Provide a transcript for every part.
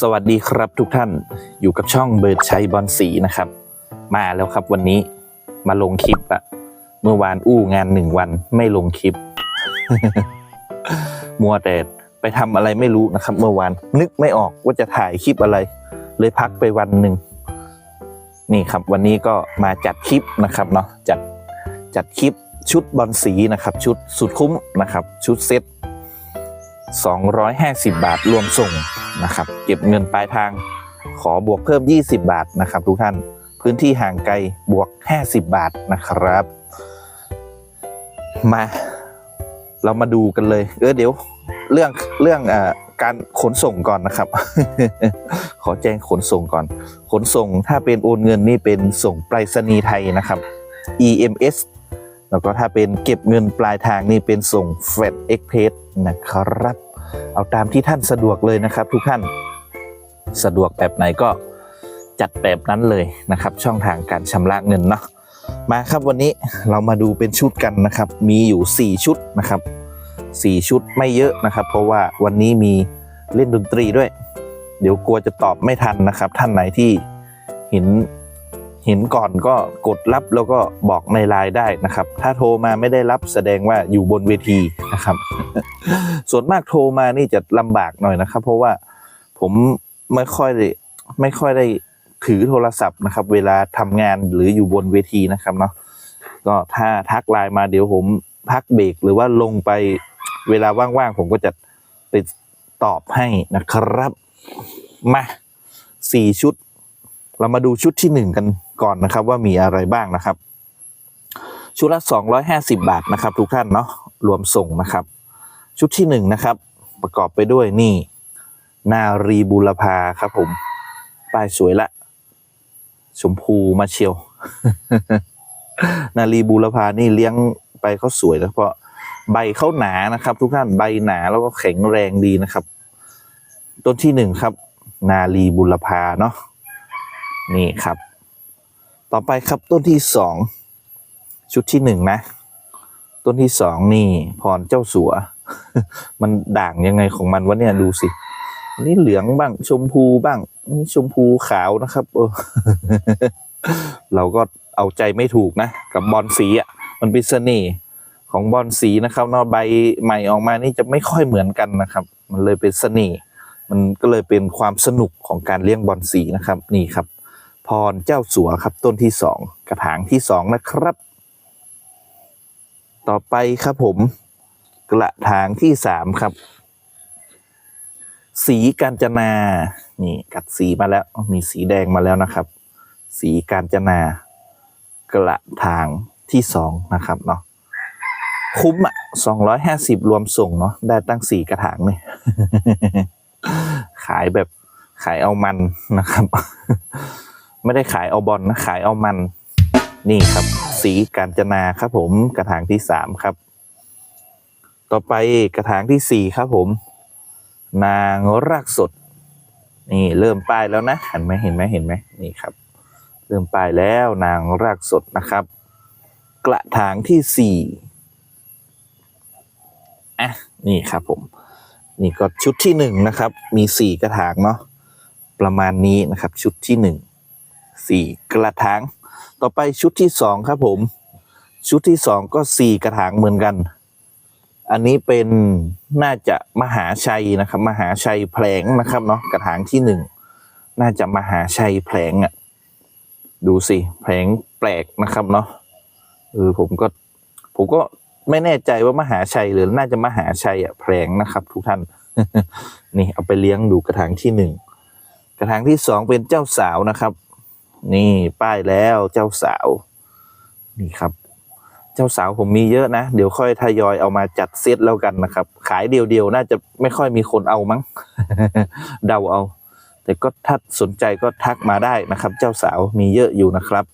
สวัสดีครับทุกท่านอยู่กับช่องเบิร์ดชัยบอลสีนะครับ มาแล้วครับวันนี้มาลงคลิปอะเมื่อวานอู้งานหนึ่งวันไม่ลงคลิป มัวแต่ไปทำอะไรไม่รู้นะครับ เมื่อวานนึกไม่ออกว่าจะถ่ายคลิปอะไร เลยพักไปวันหนึ่งนี่ครับ วันนี้ก็มาจัดคลิปนะครับเนาะจัดจัดคลิปชุดบอลสีนะครับ ชุดสุดคุ้มนะครับ ชุดเซ็ต 250 บาทรวมส่งนะครับ เก็บเงินปลายทางขอบวกเพิ่ม 20 บาทนะครับ ทุกท่านพื้นที่ห่างไกลบวก 50 บาทนะครับ มา เรามาดูกันเลย เออเดี๋ยว เรื่องเรื่องอการขนส่งก่อนนะครับ ขอแจ้งขนส่งก่อน ขนส่งถ้าเป็นโอนเงินนี่เป็นส่งไปรษณีย์ไทยนะครับ EMS แล้วก็ถ้าเป็นเก็บเงินปลายทางนี่เป็นส่ง Fed Express นะครับ เอาตามที่ท่านสะดวกเลยนะครับ ทุกท่านสะดวกแบบไหนก็จัดแบบนั้นเลยนะครับ ช่องทางการชำระเงินเนาะมาครับวันนี้เรามาดูเป็นชุดกันนะครับ มีอยู่ 4 ชุดนะครับ 4 ชุดไม่เยอะนะครับ เพราะว่าวันนี้มีเล่นดนตรีด้วย เดี๋ยวกลัวจะตอบไม่ทันนะครับ ท่านไหนที่เห็น เห็นก่อนก็กดรับแล้วก็บอกในไลน์ได้นะครับ ถ้าโทรมาไม่ได้รับแสดงว่าอยู่บนเวทีนะครับ ส่วนมากโทรมานี่จะลำบากหน่อยนะครับ เพราะว่าผมไม่ค่อยได้ไม่ค่อยได้ถือโทรศัพท์นะครับ เวลาทำงานหรืออยู่บนเวทีนะครับเนาะก็ถ้าทักไลน์มาเดี๋ยวผมพักเบรกหรือว่าลงไปเวลาว่างๆผมก็จะไปตอบให้นะครับ มาสี่ชุด เรามาดูชุดที่หนึ่งกัน ก่อนนะครับว่ามีอะไรบ้างนะครับ ชุดละ 250 บาทนะครับ ทุกท่านเนาะรวมส่งนะครับ ชุดที่หนึ่งนะครับประกอบไปด้วยนี่นารีบุรพาครับผมป้ายสวยละชมพูมาเชียว นารีบุรพานี่เลี้ยงไปเขาสวยแล้วเพราะใบเขาหนานะครับ ทุกท่านใบหนาแล้วก็แข็งแรงดีนะครับ ต้นที่หนึ่งครับ นารีบุรพาเนาะนี่ครับ ต่อไปครับต้นที่สองชุดที่หนึ่งนะ ต้นที่สองนี่พรเจ้าสัว มันด่างยังไงของมันวะเนี่ยดูสินนี่เหลืองบ้างชมพูบ้างนี่ชมพูขาวนะครับเออเราก็เอาใจไม่ถูกนะ กับบอลสีอะ มันเป็นเสน่ห์ของบอลสีนะครับเนาะใบใหม่ออกมานี่จะไม่ค่อยเหมือนกันนะครับ มันเลยเป็นเสน่ห์มันก็เลยเป็นความสนุกของการเลี้ยงบอลสีนะครับ นี่ครับ พรเจ้าสัวครับต้นที่สองกระถางที่สองนะครับ ต่อไปครับผม กระถางที่สามครับ สีกาญจนานี่กัดสีมาแล้วมีสีแดงมาแล้วนะครับ สีกาญจนากระถางที่สองนะครับเนาะคุ้มอะสองร้อยห้าสิบรวมส่งเนาะได้ตั้งสี่กระถางเลยขายแบบขายเอามันนะครับ ไม่ได้ขายเอาบอลนะขายเอามัน นี่ครับ สีกาญจนาครับผมกระถางที่สามครับ ต่อไปกระถางที่สี่ครับผม นางรากสด นี่เริ่มป้ายแล้วนะเห็นไหมเห็นไหมเห็นไหมนี่ครับ เริ่มป้ายแล้วนางรากสดนะครับ กระถางที่สี่อะนี่ครับผม นี่ก็ชุดที่หนึ่งนะครับ มีสี่กระถางเนาะประมาณนี้นะครับ ชุดที่หนึ่ง สี่กระถาง ต่อไปชุดที่สองครับผม ชุดที่สองก็สี่กระถางเหมือนกัน อันนี้เป็นน่าจะมหาชัยนะครับ มหาชัยแผลงนะครับเนาะกระถางที่หนึ่งน่าจะมหาชัยแผลงอะดูสิแผลงแปลกนะครับเนาะเออผมก็ผมก็ไม่แน่ใจว่ามหาชัยหรือน่าจะมหาชัยอะแผลงนะครับ ทุกท่าน นี่เอาไปเลี้ยงดูกระถางที่หนึ่งกระถางที่สองเป็นเจ้าสาวนะครับ นี่ป้ายแล้วเจ้าสาว นี่ครับ เจ้าสาวผมมีเยอะนะ เดี๋ยวค่อยทยอยเอามาจัดเซตแล้วกันนะครับ ขายเดียวๆน่าจะไม่ค่อยมีคนเอามั้ง เดาเอา แต่ก็ถ้าสนใจก็ทักมาได้นะครับ เจ้าสาวมีเยอะอยู่นะครับ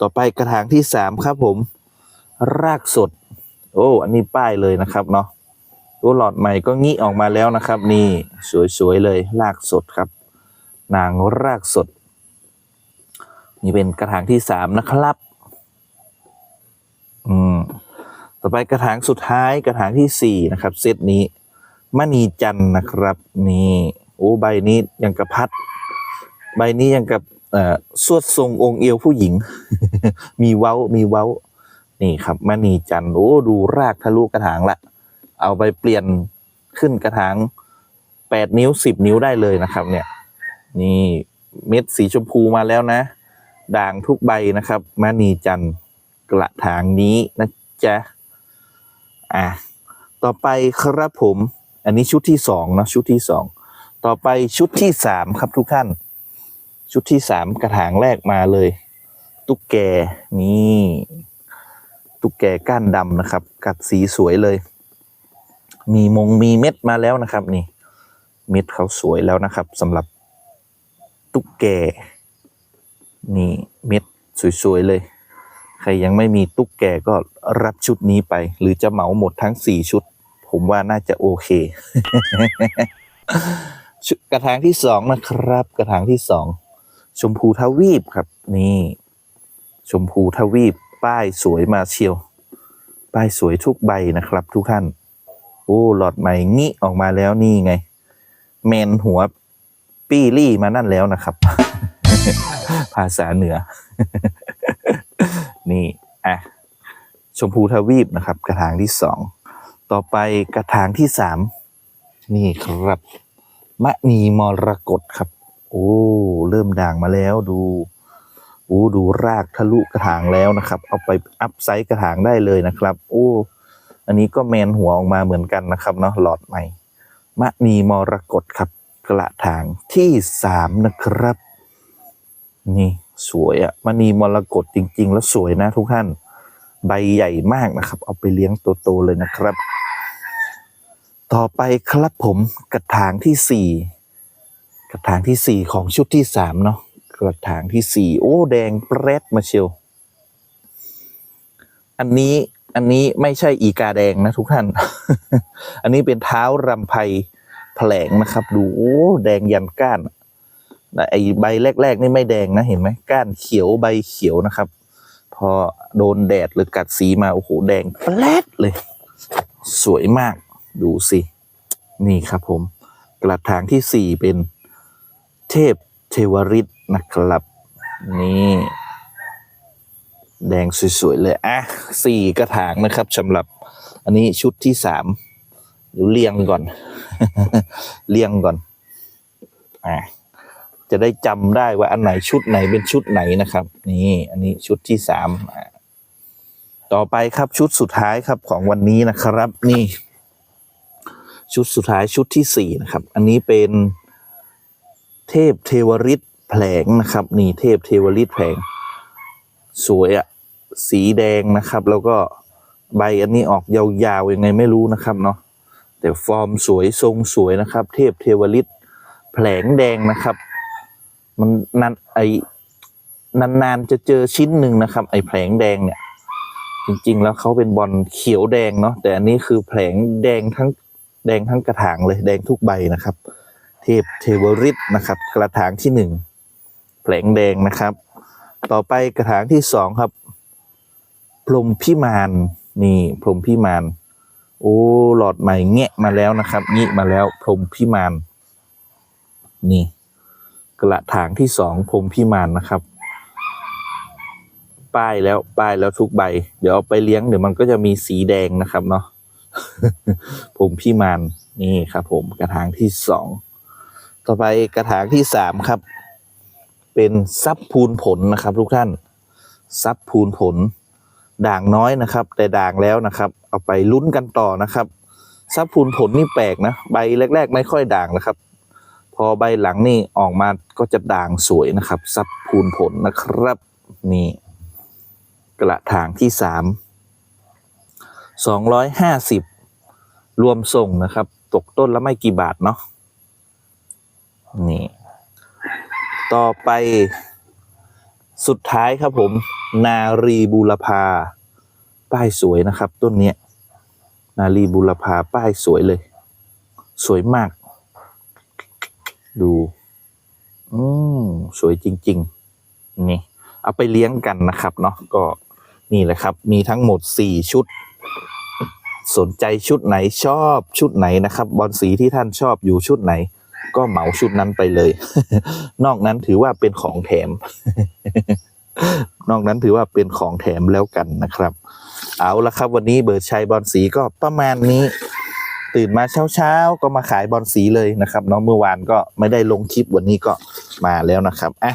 ต่อไปกระถางที่สามครับผม รากสด โอ้อันนี้ป้ายเลยนะครับเนาะตัวหลอดใหม่ก็งี้ออกมาแล้วนะครับ นี่สวยๆเลยรากสดครับ นางรากสด นี่เป็นกระถางที่สามนะครับ อืม ต่อไปกระถางสุดท้ายกระถางที่สี่นะครับเซตนี้มณีจันนะครับ นี่โอ้ใบนี้ยังกับพัด ใบนี้ยังกับเอ่อสวดทรงองค์เอวผู้หญิง มีเว้ามีเว้า นี่ครับมณีจันโอ้ดูรากทะลุกระถางละ เอาไปเปลี่ยนขึ้นกระถางแปดนิ้วสิบนิ้วได้เลยนะครับ เนี่ย นี่เม็ดสีชมพูมาแล้วนะ ด่างทุกใบนะครับมณีจันทร์กระถางนี้นะจ๊ะอะต่อไปครับผม อันนี้ชุดที่สองเนอะชุดที่สองต่อไปชุดที่สามครับทุกท่าน ชุดที่สามกระถางแรกมาเลย ตุ๊กแกนี่ตุ๊กแกก้านดำนะครับ กัดสีสวยเลย มีมงมีเม็ดมาแล้วนะครับ นี่ เม็ดเขาสวยแล้วนะครับสำหรับตุ๊กแก นี่เม็ดสวย ๆ เลย ใครยังไม่มีตุ๊กแกก็รับชุดนี้ไป หรือจะเหมาหมดทั้งสี่ชุด ผมว่าน่าจะโอเค กระถางที่สองนะครับ กระถางที่สองชมพูทวีปครับ นี่ ชมพูทวีป ป้ายสวยมาเชียว ป้ายสวยทุกใบนะครับ ทุกท่าน โอ้หลอดใหม่งี้ออกมาแล้วนี่ไงแมนหัวปี้ลี่มานั่นแล้วนะครับ ภาษาเหนือ นี่อะชมพูทวีปนะครับ กระถางที่สองต่อไปกระถางที่สามนี่ครับมะนีมรกตครับ โอ้เริ่มด่างมาแล้วดูโอ้ดูรากทะลุกระถางแล้วนะครับ เอาไปอัพไซส์กระถางได้เลยนะครับ โอ้อันนี้ก็แมนหัวออกมาเหมือนกันนะครับเนาะหลอดใหม่มะนีมรกตครับ กระถางที่สามนะครับ นี่สวยอะมณีมรกตจริง ๆ แล้วสวยนะทุกท่าน ใบใหญ่มากนะครับ เอาไปเลี้ยงโตๆเลยนะครับ ต่อไปครับผมกระถางที่สี่กระถางที่สี่ของชุดที่สามเนาะกระถางที่สี่โอ้แดงแปรดมาเชียว อันนี้อันนี้ไม่ใช่อีกาแดงนะทุกท่าน อันนี้เป็นเท้ารำไพแผลงนะครับ ดูโอ้แดงยันก้าน แต่ไอใบแรก ๆ นี่ไม่แดงนะเห็นไหมก้านเขียวใบเขียวนะครับ พอโดนแดดหรือกัดสีมาโอ้โหแดงแปลดเลย สวยมากดูสิ นี่ครับผม กระถางที่สี่เป็นเทพเทวริตนะครับ นี่ แดงสวย ๆ เลย อะสี่กระถางนะครับสำหรับ อันนี้ชุดที่สามเดี๋ยวเรียงก่อน เรียงก่อน อะ จะได้จำได้ว่าอันไหนชุดไหนเป็นชุดไหนนะครับ นี่อันนี้ชุดที่สามต่อไปครับชุดสุดท้ายครับของวันนี้นะครับ นี่ ชุดสุดท้ายชุดที่สี่นะครับ อันนี้เป็นเทพเทวริตแผลงนะครับ นี่เทพเทวริตแผลง สวยอะสีแดงนะครับ แล้วก็ใบอันนี้ออกยาวๆยังไงไม่รู้นะครับเนาะแต่ฟอร์มสวยทรงสวยนะครับ เทพเทวริตแผลงแดงนะครับ มันนานไอนานๆจะเจอชิ้นหนึ่งนะครับ ไอแผลงแดงเนี่ย จริงๆ แล้วเขาเป็นบอลเขียวแดงเนาะแต่อันนี้คือแผลงแดงทั้งแดงทั้งกระถางเลยแดงทุกใบนะครับ เทพเทวริตนะครับ กระถางที่หนึ่งแผลงแดงนะครับ ต่อไปกระถางที่สองครับ พรมพิมานนี่พรมพิมานโอ้หลอดใหม่แงะมาแล้วนะครับงี้มาแล้วพรมพิมานนี่ กระถางที่สองพรมพิมานนะครับ ป้ายแล้วป้ายแล้วทุกใบ เดี๋ยวเอาไปเลี้ยงเดี๋ยวมันก็จะมีสีแดงนะครับเนาะผมพี่มานนี่ครับ ผมกระถางที่สองต่อไปกระถางที่สามครับ เป็นซับพูนผลนะครับ ทุกท่านซับพูนผล ด่างน้อยนะครับ แต่ด่างแล้วนะครับ เอาไปลุ้นกันต่อนะครับซับพูนผลนี่แปลกนะ ใบแรก ๆ ไม่ค่อยด่างนะครับ อใบหลังนี่ออกมาก็จะด่างสวยนะครับ ซับพูนผลนะครับ นี่ กระถางที่สามสองร้อยห้าสิบรวมส่งนะครับ ตกต้นละไม่กี่บาทเนาะนี่ ต่อไปสุดท้ายครับผม นารีบูรพา ป้ายสวยนะครับ ต้นเนี้ย นารีบูรพาป้ายสวยเลย สวยมาก ดูอืมสวยจริง ๆ นี่ เอาไปเลี้ยงกันนะครับเนาะก็นี่แหละครับ มีทั้งหมดสี่ชุด สนใจชุดไหนชอบชุดไหนนะครับ บอลสีที่ท่านชอบอยู่ชุดไหน ก็เหมาชุดนั้นไปเลย นอกนั้นถือว่าเป็นของแถม นอกนั้นถือว่าเป็นของแถมแล้วกันนะครับ เอาละครับ วันนี้เบิร์ดชัยบอลสีก็ประมาณนี้ ตื่นมาเช้าๆก็มาขายบอลสีเลยนะครับน้องเมื่อวานก็ไม่ได้ลงคลิปวันนี้ก็มาแล้วนะครับอะ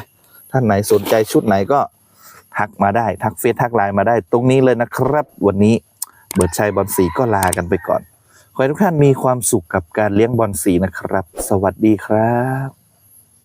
ท่านไหนสนใจชุดไหนก็ทักมาได้ทักเฟซทักไลน์มาได้ ตรงนี้เลยนะครับ วันนี้เบิร์ดชัยบอลสีก็ลากันไปก่อนขอให้ทุกท่านมีความสุขกับการเลี้ยงบอลสีนะครับ สวัสดีครับ